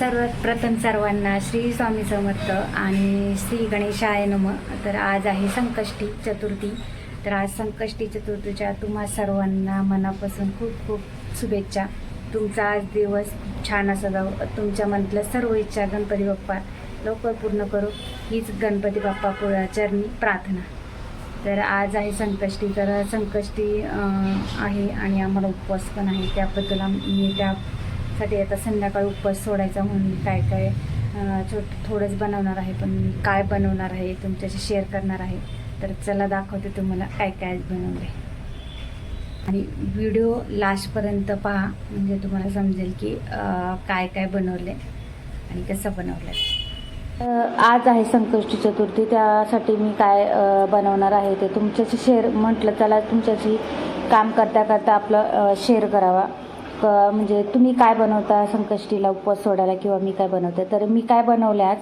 सर्वात प्रथम सर्वांना श्री स्वामी समर्थ आणि श्री गणेशाय नम. तर आज आहे संकष्टी चतुर्थी. तर आज संकष्टी चतुर्थीच्या तुम्हा सर्वांना मनापासून खूप खूप शुभेच्छा. तुमचा आज दिवस छान असा जाऊ तुमच्या मनातल्या सर्व इच्छा गणपती बाप्पा लवकर पूर्ण करू. हीच गणपती बाप्पा चरणी प्रार्थना. तर आज आहे संकष्टी. तर संकष्टी आहे आणि आम्हाला उपवास पण आहे. त्याबद्दल मी त्या साठी आता संध्याकाळी उपवास सोडायचा म्हणून काय काय छोट थोडंच बनवणार आहे पण काय बनवणार आहे तुमच्याशी शेअर करणार आहे तर चला दाखवते तुम्हाला काय काय बनवले बनवलं आहे आणि व्हिडिओ लास्टपर्यंत पहा म्हणजे तुम्हाला समजेल की काय काय बनवले आणि कसं बनवलं आज आहे संकष्टी चतुर्थी त्यासाठी मी काय बनवणार आहे ते तुमच्याशी शेअर म्हटलं त्याला तुमच्याशी काम करता करता आपलं शेअर करावा. क म्हणजे तुम्ही काय बनवता संकष्टीला उपवास सोडायला किंवा मी काय बनवते? तर मी काय बनवल्यात?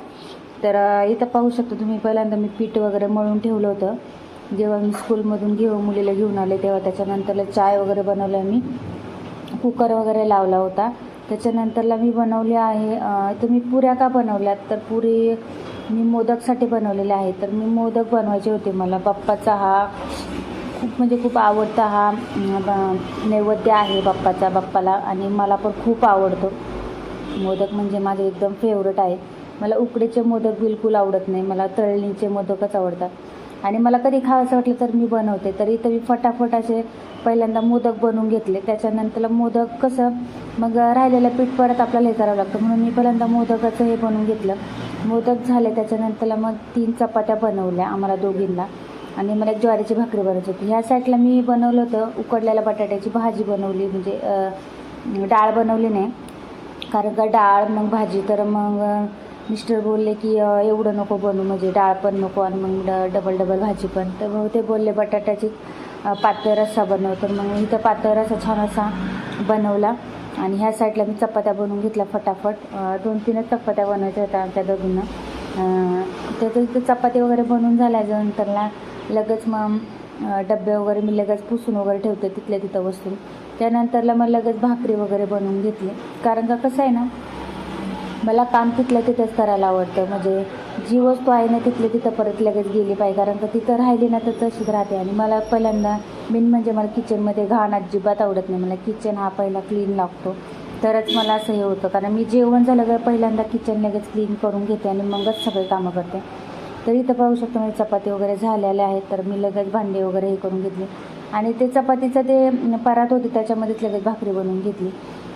तर इथं पाहू शकतो तुम्ही पहिल्यांदा मी पीठ वगैरे मळून ठेवलं होतं. जेव्हा मी स्कूलमधून घेऊन मुलीला घेऊन आले तेव्हा त्याच्यानंतरला चाय वगैरे बनवलं मी. कुकर वगैरे लावला होता. त्याच्यानंतरला मी बनवले आहे तुम्ही पुऱ्या का बनवल्यात? तर पुरी मी मोदकसाठी बनवलेले आहे. तर मी मोदक बनवायचे होते मला. बाप्पाचा हा खूप म्हणजे खूप आवडता हा नैवेद्य आहे बाप्पाचा बाप्पाला आणि मला पण खूप आवडतो. मोदक म्हणजे माझे एकदम फेवरेट आहे. मला उकडीचे मोदक बिलकुल आवडत नाही मला तळणीचे मोदकच आवडतात. आणि मला कधी खावंसं वाटलं तर मी बनवते तरी तर मी फटाफट असे पहिल्यांदा मोदक बनवून घेतले. त्याच्यानंतर मोदक कसं मग राहिलेलं पीठ परत आपल्याला हे करावं लागतं. म्हणून मी पहिल्यांदा मोदकाचं हे बनवून घेतलं. मोदक झाले त्याच्यानंतरला मग तीन चपात्या बनवल्या आम्हाला दोघींना. आणि मला एक ज्वारीची भाकरी बनवायची होती. ह्या साईडला मी बनवलं होतं उकडलेल्या बटाट्याची भाजी बनवली म्हणजे डाळ बनवली नाही. कारण का डाळ मग भाजी तर मग मिस्टर बोलले की एवढं नको बनवू म्हणजे डाळ पण नको आणि मग ड डबल डबल भाजी पण. तर मग ते बोलले बटाट्याची पातळ रस्सा बनव. तर मग इथं पातळ रस्सा छान असा बनवला. आणि ह्या साईडला मी चपात्या बनवून घेतल्या फटाफट. दोन तीनच चपात्या बनवायच्या होत्या आमच्या दोघींना. तर तिथं चपाती वगैरे बनवून झाल्यानंतरला लगेच मग डबे वगैरे मी लगेच पुसून वगैरे ठेवते तिथल्या तिथं वस्तू. त्यानंतरला मग लगेच भाकरी वगैरे बनवून घेतली. कारण का कसं आहे ना मला काम तिथल्या तिथंच करायला आवडतं. म्हणजे जी वस्तू आहे ना तिथल्या तिथं परत लगेच गेली पाहिजे. कारण का तिथं राहिली ना तर तशीच राहते. आणि मला पहिल्यांदा मेन म्हणजे मला किचनमध्ये घाण अजिबात आवडत नाही. मला किचन हा पहिला क्लीन लागतो. तरच मला असं हे होतं. कारण मी जेवण झालं का पहिल्यांदा किचन लगेच क्लीन करून घेते आणि मगच सगळे कामं करते. तर इथं पाहू शकतो मी चपाती वगैरे झालेल्या आहेत तर मी लगेच भांडे वगैरे हे करून घेतले. आणि ते चपातीचं ते परात होते त्याच्यामध्येच लगेच भाकरी बनवून घेतली.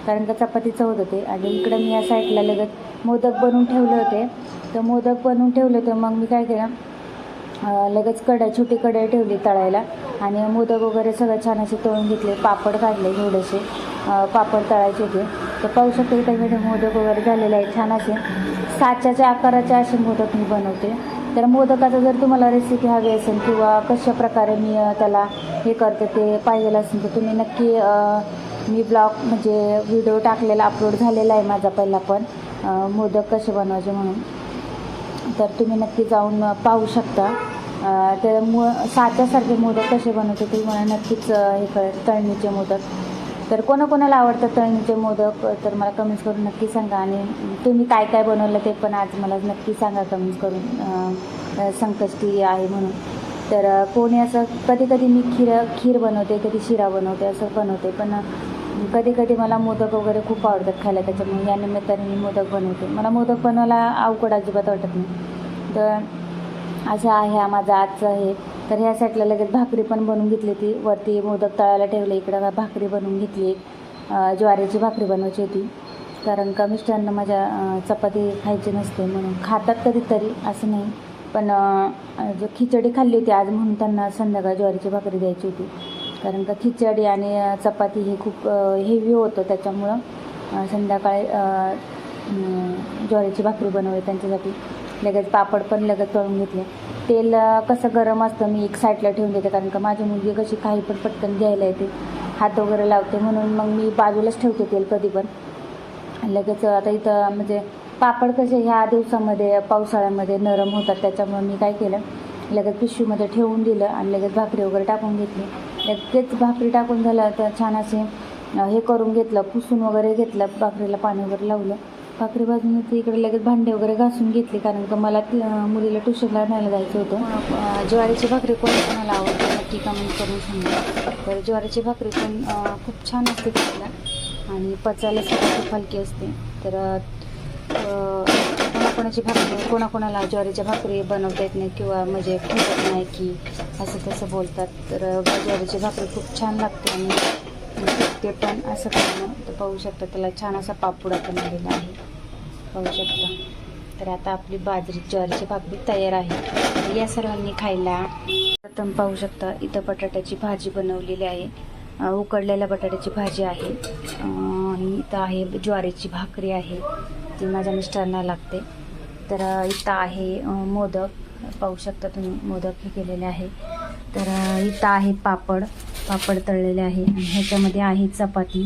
कारण का चपाती चवत होते. आणि इकडं मी या साईडला लगेच मोदक बनवून ठेवले होते. तर मोदक बनवून ठेवले होते मग मी काय केलं लगेच कढाई छोटी कढाई ठेवली तळायला. आणि मोदक वगैरे सगळं छान असे तळून घेतले पापड काढले थोडेसे पापड तळायचे होते. तर पाहू शकतो की त्याच्यामध्ये मोदक वगैरे झालेले आहेत छान असे. साच्याच्या आकाराचे असे मोदक मी बनवते. तर मोदकाचं जर तुम्हाला रेसिपी हवी असेल किंवा कशा प्रकारे मी त्याला हे करते ते पाहिजेलं असेल तर तुम्ही नक्की मी ब्लॉग म्हणजे व्हिडिओ टाकलेला अपलोड झालेला आहे माझा पहिला पण मोदक कसे बनवायचे म्हणून. तर तुम्ही नक्की जाऊन पाहू शकता. तर मु साच्यासारखे मोदक कसे बनवते ते मला नक्कीच हे कळेल तळणीचे मोदक. तर कोणाकोणाला आवडतं तळणीचे मोदक? तर मला कमेंट्स करून नक्की सांगा. आणि तुम्ही काय काय बनवलं ते पण आज मला नक्की सांगा कमेंट्स करून. संकष्टी आहे म्हणून. तर कोणी असं कधी कधी मी खीर खीर बनवते कधी शिरा बनवते असं बनवते. पण कधी कधी मला मोदक वगैरे खूप आवडतात खायला. त्याच्यामुळे या निमित्ताने मी मोदक बनवते. मला मोदक बनवायला अवघड अजिबात वाटत नाही. तर असं आहे हा माझा आजचं हे. तर ह्या साईडला लगेच भाकरी पण बनवून घेतली ती. वरती मोदक तळायला ठेवले. इकडं भाकरी बनवून घेतली एक. ज्वारीची भाकरी बनवायची होती. कारण का मिस्टरांना माझ्या चपाती खायची नसते म्हणून. खातात कधीतरी असं नाही. पण जो खिचडी खाल्ली होती आज म्हणून त्यांना संध्याकाळ ज्वारीची भाकरी द्यायची होती. कारण का खिचडी आणि चपाती हे खूप हेवी होतं. त्याच्यामुळं संध्याकाळी ज्वारीची भाकरी बनवली त्यांच्यासाठी. लगेच पापड पण लगेच तळून घेतले. तेल कसं गरम असतं मी एक साईडला ठेवून देते. कारण का माझी मुलगी कशी काही पण पटकन घ्यायला येते. हात वगैरे लावते. म्हणून मग मी बाजूलाच ठेवते तेल कधी पण. लगेच आता इथं म्हणजे पापड कसे ह्या दिवसामध्ये पावसाळ्यामध्ये नरम होतात. त्याच्यामुळे मी काय केलं लगेच पिशवीमध्ये ठेवून दिलं आणि लगेच भाकरी वगैरे टाकून घेतली. लगेच भाकरी टाकून झालं तर छान असे हे करून घेतलं पुसून वगैरे घेतलं भाकरीला पाणी वगैरे लावलं. भाकरी भाजून होती इकडे लगेच भांडे वगैरे घासून घेतले कारण का मला मुलीला ट्युशनला न्यायला जायचं होतं. ज्वारीची भाकरी कोण कोणाला आवडते नक्की कमेंट करून सांगा. तर ज्वारीची भाकरी पण खूप छान असते खायला आणि पचायला सुद्धा खूप हलकी असते. तर कोणाकोणाची भाकरी कोणाकोणाला ज्वारीच्या भाकरी बनवता येत नाही किंवा म्हणजे ठेवत नाही की असं तसं बोलतात. तर ज्वारीची भाकरी खूप छान लागते आणि ते पण असं करणं तर पाहू शकता त्याला छान असा पापूड पण आलेला आहे. पाहू शकता. तर आता आपली बाजरी ज्वारीची भाकरी तयार आहे. या सर्वांनी खायला प्रथम पाहू शकता इथं बटाट्याची भाजी बनवलेली आहे. उकडलेल्या बटाट्याची भाजी आहे. इथं आहे ज्वारीची भाकरी आहे. ती माझ्या मिस्टरांना लागते. तर इथं आहे मोदक. पाहू शकता तुम्ही मोदक हे केलेले आहे. तर इथं आहे पापड. पापड तळलेले आहे आणि ह्याच्यामध्ये आहे चपाती.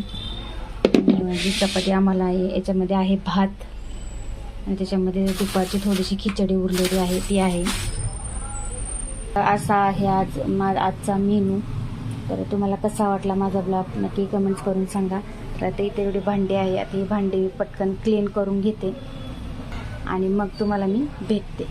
जी चपाती आम्हाला आहे याच्यामध्ये आहे भात. आणि त्याच्यामध्ये दुपारची थोडीशी खिचडी उरलेली आहे ती आहे. असा आहे आज मा आजचा मेनू. तर तुम्हाला कसा वाटला माझा ब्लॉग नक्की कमेंट्स करून सांगा. तर आता इथे एवढी भांडी आहे आता ही भांडी पटकन क्लीन करून घेते. आणि मग तुम्हाला मी भेटते.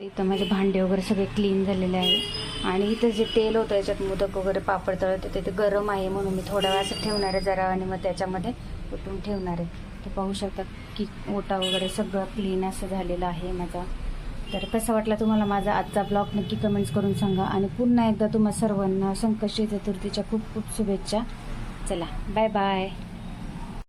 इथं माझे भांडे वगैरे सगळे क्लीन झालेले आहे. आणि इथं जे तेल होतं याच्यात मोदक वगैरे पापड तळत होते ते गरम आहे म्हणून मी थोड्या वेळा असं ठेवणार आहे जरा आणि मग त्याच्यामध्ये उठून ठेवणार आहे. तर पाहू शकता की ओटा वगैरे सगळं क्लीन असं झालेलं आहे माझा. तर कसा वाटला तुम्हाला माझा आजचा ब्लॉग नक्की कमेंट्स करून सांगा. आणि पुन्हा एकदा तुम्हा सर्वांना संकष्टी चतुर्थीच्या खूप खूप शुभेच्छा. चला बाय बाय